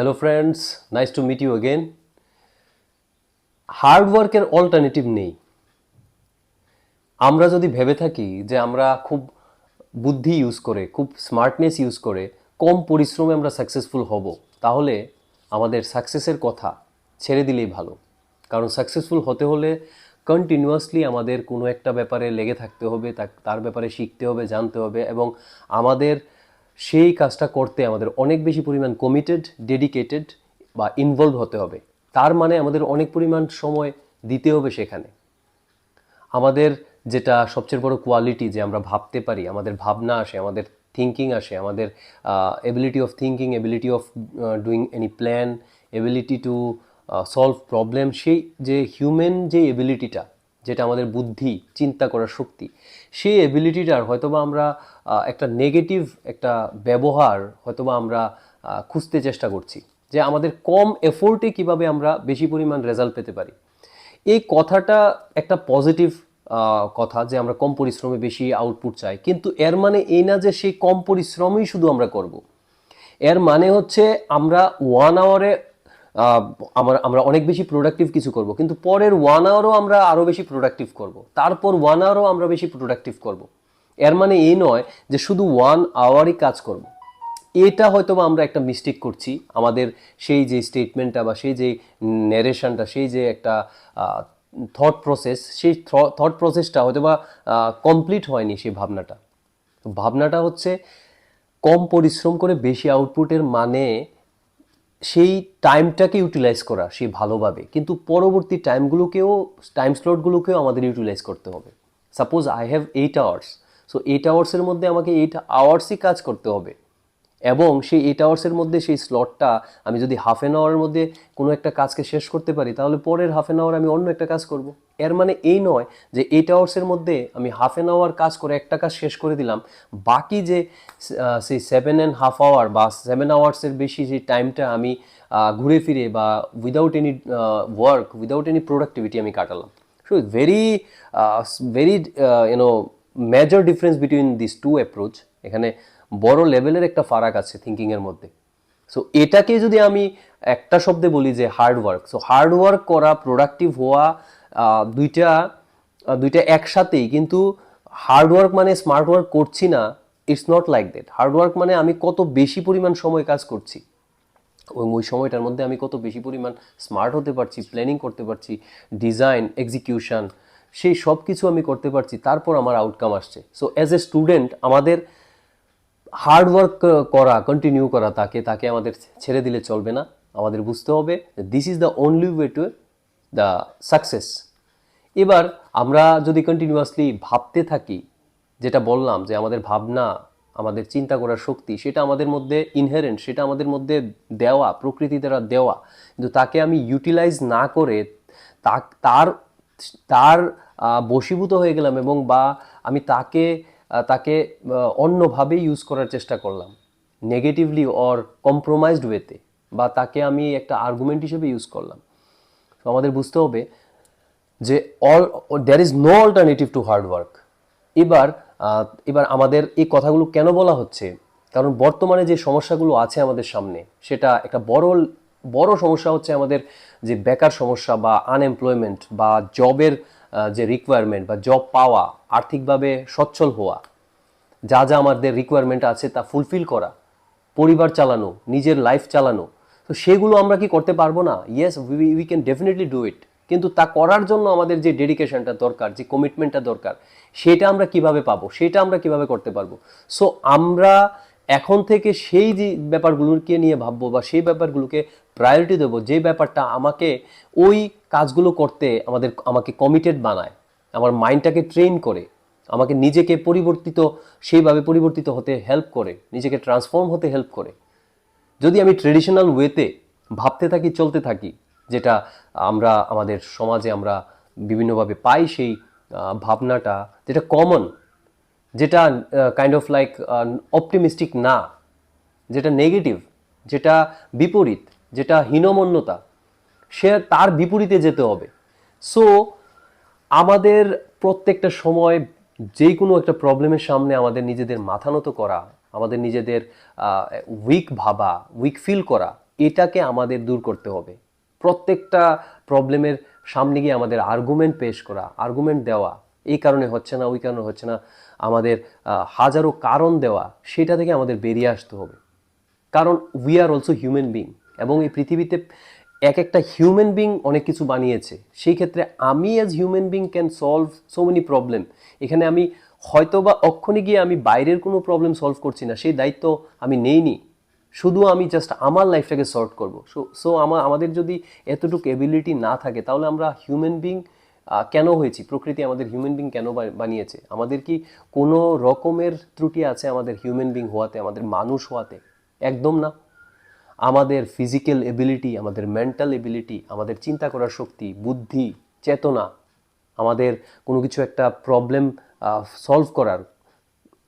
Hello friends nice to meet you again hard alternative নেই। আমরা যদি ভেবে থাকি যে আমরা খুব বুদ্ধি ইউজ করে, খুব স্মার্টনেস ইউজ করে, কম পরিশ্রমে আমরা সাকসেসফুল হব, তাহলে আমাদের সাকসেসের কথা ছেড়ে দিলেই ভালো। কারণ সাকসেসফুল হতে হলে কন্টিনিউয়াসলি আমাদের কোনো একটা ব্যাপারে লেগে থাকতে হবে, তার ব্যাপারে শিখতে হবে, জানতে হবে এবং আমাদের সেই কাজটা করতে আমাদের অনেক বেশি পরিমাণ কমিটেড ডেডিকেটেড বা ইনভলভ হতে হবে। তার মানে আমাদের অনেক পরিমাণ সময় দিতে হবে সেখানে। আমাদের যেটা সবচেয়ে বড় কোয়ালিটি যে আমরা ভাবতে পারি, আমাদের ভাবনা আসে, আমাদের থিঙ্কিং আসে, আমাদের ability of thinking ability of doing any plan ability to solve problem সেই যে হিউম্যান যে এবিলিটিটা যেটা আমাদের বুদ্ধি, চিন্তা করার শক্তি, সেই এবিলিটিটার হয়তোবা আমরা একটা নেগেটিভ একটা ব্যবহার হয়তোবা আমরা খুঁজতে চেষ্টা করছি যে আমাদের কম এফোর্টে কীভাবে আমরা বেশি পরিমাণ রেজাল্ট পেতে পারি। এই কথাটা একটা পজিটিভ কথা যে আমরা কম পরিশ্রমে বেশি আউটপুট চাই। কিন্তু এর মানে এই না যে সেই কম পরিশ্রমই শুধু আমরা করব। এর মানে হচ্ছে আমরা ওয়ান আওয়ারে আমরা আমরা অনেক বেশি প্রোডাক্টিভ কিছু করব, কিন্তু পরের ওয়ান আওয়ারও আমরা আরও বেশি প্রোডাক্টিভ করব। তারপর ওয়ান আওয়ারও আমরা বেশি প্রোডাক্টিভ করব। এর মানে এই নয় যে শুধু ওয়ান আওয়ারই কাজ করব। এটা হয়তো বা আমরা একটা মিস্টেক করছি। আমাদের সেই যে স্টেটমেন্টটা বা সেই যে ন্যারেশনটা সেই যে একটা থট প্রসেস সেই থট প্রসেসটা হয়তো বা কমপ্লিট হয়নি সেই ভাবনাটা। ভাবনাটা হচ্ছে কম পরিশ্রম করে বেশি আউটপুটের মানে সেই টাইমটাকে ইউটিলাইজ করা সেই ভালোভাবে। কিন্তু পরবর্তী টাইমগুলোকেও টাইম স্লটগুলোকেও আমাদের ইউটিলাইজ করতে হবে। Suppose I have eight hours so eight আওয়ার্সের মধ্যে আমাকে এইট আওয়ার্সই কাজ করতে হবে। এবং সেই এইট আওয়ার্সের মধ্যে সেই স্লটটা আমি যদি হাফ অ্যান আওয়ারের মধ্যে কোনো একটা কাজকে শেষ করতে পারি, তাহলে পরের হাফ অ্যান আওয়ার আমি অন্য একটা কাজ করব। এর মানে এই নয় যে এইট আওয়ার্সের মধ্যে আমি হাফ অ্যান আওয়ার কাজ করে একটা কাজ শেষ করে দিলাম। বাকি যে সেই সেভেন অ্যান্ড হাফ আওয়ার বা সেভেন আওয়ার্সের বেশি যে টাইমটা আমি ঘুরে ফিরে বা without any work without any productivity আমি কাটালাম। So very very you know major difference between this two approach এখানে বড় লেভেলের একটা ফারাক আছে থিঙ্কিংয়ের মধ্যে। সো এটাকে যদি আমি একটা শব্দে বলি যে hard work so hard work করা প্রোডাক্টিভ হওয়া দুইটা দুইটা একসাথেই কিন্তু হার্ড ওয়ার্ক মানে স্মার্ট ওয়ার্ক করছি না it's not like that hard work মানে আমি কত বেশি পরিমাণ সময় কাজ করছি। এবং ওই সময়টার মধ্যে আমি কত বেশি পরিমাণ স্মার্ট হতে পারছি প্ল্যানিং করতে পারছি ডিজাইন এক্সিকিউশন সেই সব কিছু আমি করতে পারছি, তারপর আমার আউটকাম আসছে। সো অ্যাজ এ স্টুডেন্ট আমাদের হার্ড ওয়ার্ক করা কন্টিনিউ করা তাকে তাকে আমাদের ছেড়ে দিলে চলবে না। আমাদের বুঝতে হবে this is the only way to the success এবার আমরা যদি কন্টিনিউয়াসলি ভাবতে থাকি, যেটা বললাম যে আমাদের ভাবনা, আমাদের চিন্তা করার শক্তি, সেটা আমাদের মধ্যে ইনহেরেন্ট সেটা আমাদের মধ্যে দেওয়া, প্রকৃতি দ্বারা দেওয়া। কিন্তু তাকে আমি ইউটিলাইজ না করে তার তার বশীভূত হয়ে গেলাম এবং বা আমি তাকে তাকে অন্যভাবে ইউজ করার চেষ্টা করলাম নেগেটিভলি অর কম্প্রোমাইজড ওয়েতে বা তাকে আমি একটা আর্গুমেন্ট হিসেবে ইউজ করলাম। তো আমাদের বুঝতে হবে যে all there is no alternative to hard work এবার এবার আমাদের এই কথাগুলো কেন বলা হচ্ছে? কারণ বর্তমানে যে সমস্যাগুলো আছে আমাদের সামনে, সেটা একটা বড় বড় সমস্যা হচ্ছে আমাদের যে বেকার সমস্যা বা আনএমপ্লয়মেন্ট বা জবের যে রিকোয়ারমেন্ট বা জব পাওয়া, আর্থিকভাবে সচ্ছল হওয়া, যা যা আমাদের রিকোয়ারমেন্ট আছে তা ফুলফিল করা, পরিবার চালানো, নিজের লাইফ চালানো, তো সেগুলো আমরা কি করতে পারব না? Yes we can definitely do it কিন্তু তা করার জন্য আমাদের যে ডেডিকেশনটা দরকার, যে কমিটমেন্টটা দরকার, সেটা আমরা কীভাবে পাবো? সেটা আমরা কীভাবে করতে পারব? সো আমরা এখন থেকে সেই যে ব্যাপারগুলোকে নিয়ে ভাববো বা সেই ব্যাপারগুলোকে প্রায়োরিটি দেবো, যে ব্যাপারটা আমাকে ওই কাজগুলো করতে আমাদের, আমাকে কমিটেড বানায়, আমার মাইন্ডটাকে ট্রেন করে, আমাকে নিজেকে পরিবর্তিত, সেইভাবে পরিবর্তিত হতে হেল্প করে, নিজেকে ট্রান্সফর্ম হতে হেল্প করে। যদি আমি ট্রেডিশনাল ওয়েতে ভাবতে থাকি, চলতে থাকি, যেটা আমরা, আমাদের সমাজে আমরা বিভিন্নভাবে পাই সেই ভাবনাটা, যেটা কমন যেটা কাইন্ড অফ লাইক অপটিমিস্টিক না, যেটা নেগেটিভ যেটা বিপরীত, যেটা হীনমন্যতা, সে তার বিপরীতে যেতে হবে। সো আমাদের প্রত্যেকটা সময় যে কোনো একটা প্রবলেমের সামনে আমাদের নিজেদের মাথা নত করা, আমাদের নিজেদের উইক ভাবা উইক ফিল করা, এটাকে আমাদের দূর করতে হবে। প্রত্যেকটা প্রবলেমের সামনে গিয়ে আমাদের আর্গুমেন্ট পেশ করা আর্গুমেন্ট দেওয়া এই কারণে হচ্ছে না, ওই কারণে হচ্ছে না, আমাদের হাজারো কারণ দেওয়া, সেটা থেকে আমাদের বেরিয়ে আসতে হবে। কারণ we are also human being এবং এই পৃথিবীতে এক একটা হিউম্যান বিং অনেক কিছু বানিয়েছে। সেই ক্ষেত্রে আমি as human being can solve so many problem এখানে আমি হয়তো বা অক্ষণে গিয়ে আমি বাইরের কোনো প্রবলেম সলভ করছি না, সেই দায়িত্ব আমি নেইনি। শুধু আমি জাস্ট আমার লাইফটাকে সর্ট করব। সো সো আমার আমাদের যদি এতটুকু এবিলিটি না থাকে, তাহলে আমরা হিউম্যান বিং কেন হয়েছি? প্রকৃতি আমাদের হিউম্যান বিং কেন বানিয়েছে? আমাদের কি কোনো রকমের ত্রুটি আছে আমাদের হিউম্যান বিং হওয়াতে, আমাদের মানুষ হওয়াতে? একদম না। আমাদের ফিজিক্যাল এবিলিটি আমাদের মেন্টাল এবিলিটি আমাদের চিন্তা করার শক্তি, বুদ্ধি, চেতনা, আমাদের কোনো কিছু একটা প্রবলেম সলভ করার,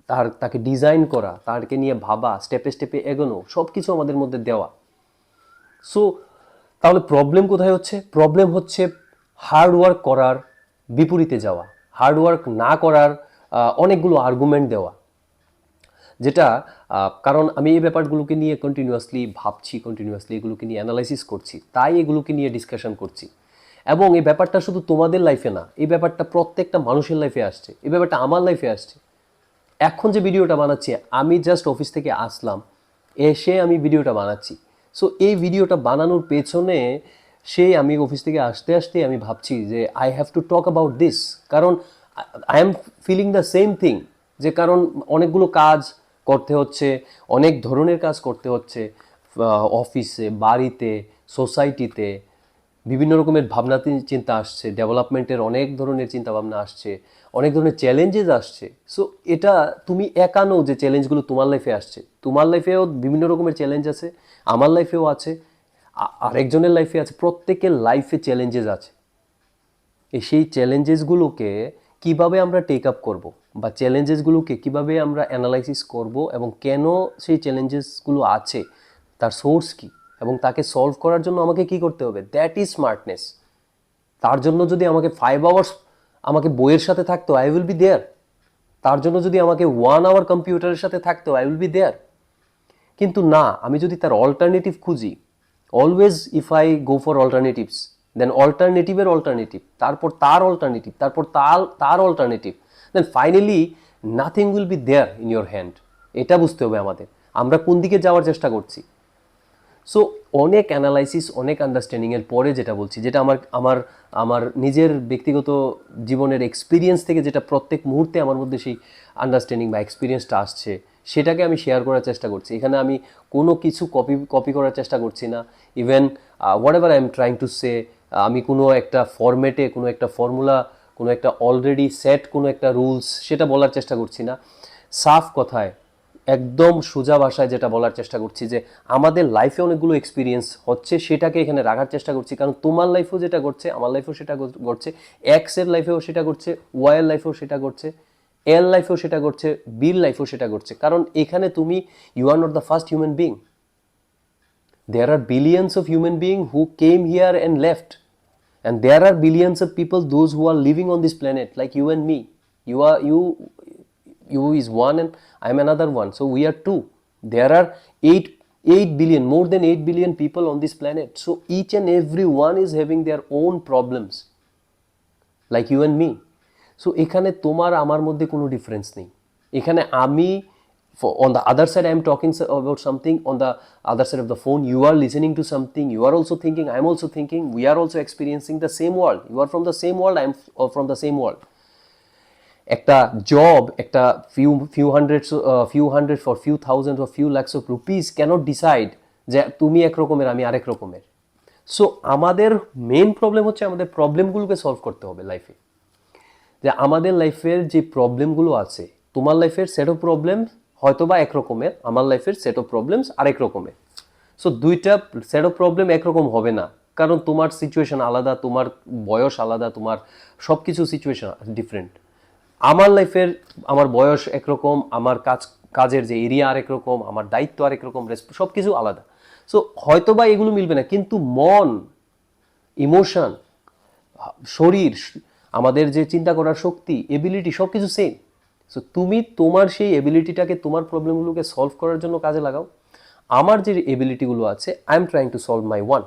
তার, তাকে ডিজাইন করা তাকে নিয়ে ভাবা স্টেপে স্টেপে এগোনো সব কিছু আমাদের মধ্যে দেওয়া। সো তাহলে প্রবলেম কোথায় হচ্ছে? প্রবলেম হচ্ছে হার্ড ওয়ার্ক করার বিপরীতে যাওয়া হার্ডওয়ার্ক না করার অনেকগুলো আর্গুমেন্ট দেওয়া, যেটা কারণ আমি এই ব্যাপারগুলোকে নিয়ে কন্টিনিউয়াসলি ভাবছি কন্টিনিউয়াসলি এগুলোকে নিয়ে অ্যানালাইসিস করছি, তাই এগুলোকে নিয়ে ডিসকাশন করছি। এবং এই ব্যাপারটা শুধু তোমাদের লাইফে না, এই ব্যাপারটা প্রত্যেকটা মানুষের লাইফে আসছে, এই ব্যাপারটা আমার লাইফে আসছে। এখন যে ভিডিওটা বানাচ্ছি, আমি জাস্ট অফিস থেকে আসলাম, এসে আমি ভিডিওটা বানাচ্ছি। সো এই ভিডিওটা বানানোর পেছনে সেই আমি অফিস থেকে আসতে আসতে আমি ভাবছি যে I have to talk about this কারণ I am feeling the same thing যে কারণ অনেকগুলো কাজ করতে হচ্ছে, অনেক ধরনের কাজ করতে হচ্ছে অফিসে বাড়িতে সোসাইটিতে বিভিন্ন রকমের ভাবনা চিন্তা আসছে ডেভেলপমেন্টের অনেক ধরনের চিন্তা ভাবনা আসছে, অনেক ধরনের চ্যালেঞ্জেস আসছে। সো এটা তুমি একা নও যে চ্যালেঞ্জগুলো তোমার লাইফে আসছে। তোমার লাইফেও বিভিন্ন রকমের চ্যালেঞ্জ আছে, আমার লাইফেও আছে। আরেকজনের লাইফে আছে, প্রত্যেকের লাইফে চ্যালেঞ্জেস আছে। এই সেই চ্যালেঞ্জেসগুলোকে কীভাবে আমরা টেক আপ করব বা চ্যালেঞ্জেসগুলোকে কীভাবে আমরা অ্যানালাইসিস করব এবং কেন সেই চ্যালেঞ্জেসগুলো আছে, তার সোর্স কি এবং তাকে সলভ করার জন্য আমাকে কি করতে হবে? দ্যাট ইজ স্মার্টনেস তার জন্য যদি আমাকে ফাইভ আওয়ার্স আমাকে বইয়ের সাথে থাকতো আই উইল বি দেয়ার তার জন্য যদি আমাকে ওয়ান আওয়ার কম্পিউটারের সাথে থাকতো আই উইল বি দেয়ার কিন্তু না, আমি যদি তার অল্টারনেটিভ খুঁজি always if I go for alternatives then অল্টারনেটিভের alternative তারপর তার অল্টারনেটিভ তারপর তার তার alternative then finally nothing will be there in your hand এটা বুঝতে হবে আমাদের। আমরা কোন দিকে যাওয়ার চেষ্টা করছি? সো অনেক অ্যানালাইসিস অনেক আন্ডারস্ট্যান্ডিংয়ের পরে যেটা বলছি, যেটা আমার আমার আমার নিজের ব্যক্তিগত জীবনের এক্সপিরিয়েন্স থেকে যেটা প্রত্যেক মুহূর্তে আমার মধ্যে সেই আন্ডারস্ট্যান্ডিং বা এক্সপিরিয়েন্সটা আসছে। সেটাকে আমি শেয়ার করার চেষ্টা করছি। এখানে আমি কোনো কিছু কপি কপি করার চেষ্টা করছি না। Even whatever I am trying to say আমি কোনো একটা ফরম্যাটে কোনো একটা ফর্মুলা কোনো একটা অলরেডি সেট কোনো একটা রুলস সেটা বলার চেষ্টা করছি না। সাফ কথায়, একদম সোজা ভাষায় যেটা বলার চেষ্টা করছি যে, আমাদের লাইফে অনেকগুলো এক্সপিরিয়েন্স হচ্ছে, সেটাকে এখানে রাখার চেষ্টা করছি। কারণ তোমার লাইফেও যেটা করছে, আমার লাইফেও সেটা ঘট- ঘটছে এক্স লাইফেও সেটা করছে ওয়াই এর লাইফেও সেটা ঘটছে এল লাইফেও সেটা ঘটছে বির লাইফেও সেটা ঘটছে কারণ এখানে তুমি you are not the first human being there are billions of human beings who came here and left and there are billions of people those who are living on this planet like you and me you are you you is one and i am another one so we are two there are 8 8 billion more than 8 billion people on this planet so each and every one is having their own problems like you and me So এখানে তোমার আমার মধ্যে কোনো difference নেই। এখানে আমি on the other side I am talking about something on the other side of the phone you are listening to something you are also thinking I am also thinking we are also experiencing the same world you are from the same world I am from the same world একটা job একটা few few hundred few hundred for few thousand for few lakhs of rupees can't decide যে তুমি এক রকমের, আমি আরেক রকমের। So আমাদের মেন প্রবলেম হচ্ছে আমাদের প্রবলেমগুলোকে সলভ করতে হবে লাইফে যে আমাদের লাইফের যে প্রবলেমগুলো আছে, তোমার লাইফের সেট অফ প্রবলেম হয়তো বা একরকমের আমার লাইফের সেট অফ প্রবলেমস আরেক রকমের। সো দুইটা সেট অফ প্রবলেম একরকম হবে না। কারণ তোমার সিচুয়েশন আলাদা, তোমার বয়স আলাদা, তোমার সব কিছু সিচুয়েশন ডিফারেন্ট আমার লাইফের, আমার বয়স একরকম আমার কাজ, কাজের যে এরিয়া আরেক রকম, আমার দায়িত্ব আরেক রকম সব কিছু আলাদা। সো হয়তো বা এগুলো মিলবে না, কিন্তু মন ইমোশন শরীর আমাদের যে চিন্তা করার শক্তি এবিলিটি সব কিছু সেম সো তুমি তোমার সেই এবিলিটিটাকে তোমার প্রবলেমগুলোকে সলভ করার জন্য কাজে লাগাও। আমার যে এবিলিটিগুলো আছে I am trying to solve my one